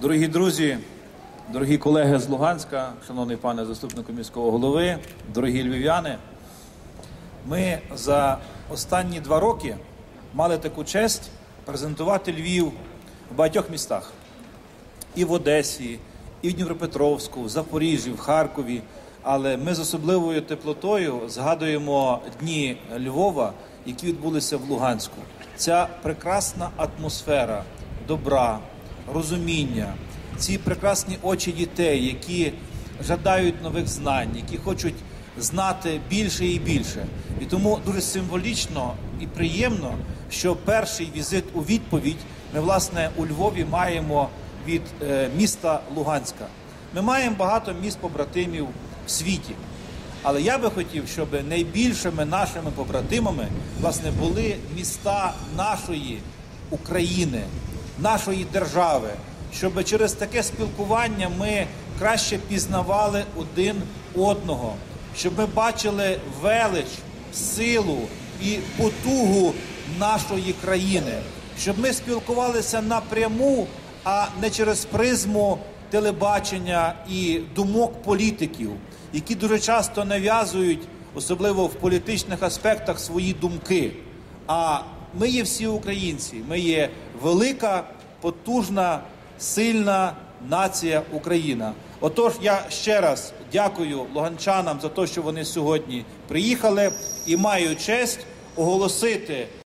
Дорогі друзі, дорогі колеги з Луганська, шановний пане заступнику міського голови, дорогі львів'яни, ми за останні два роки мали таку честь презентувати Львів в багатьох містах. І в Одесі, і в Дніпропетровську, в Запоріжжі, в Харкові. Але ми з особливою теплотою згадуємо дні Львова, які відбулися в Луганську. Ця прекрасна атмосфера добра, розуміння, ці прекрасні очі дітей, які жадають нових знань, які хочуть знати більше і більше. І тому дуже символічно і приємно, що перший візит у відповідь ми власне у Львові маємо від е, міста Луганська. Ми маємо багато міст побратимів в світі. Але я би хотів, щоб найбільшими нашими побратимами власне були міста нашої України, нашої держави, щоб через таке спілкування ми краще пізнавали один одного, щоб ми бачили велич, силу і потугу нашої країни, щоб ми спілкувалися напряму, а не через призму телебачення і думок політиків, які дуже часто нав'язують, особливо в політичних аспектах, свої думки. А ми є всі українці, ми є велика, потужна, сильна нація Україна. Отож, я ще раз дякую луганчанам за те, що вони сьогодні приїхали, і маю честь оголосити.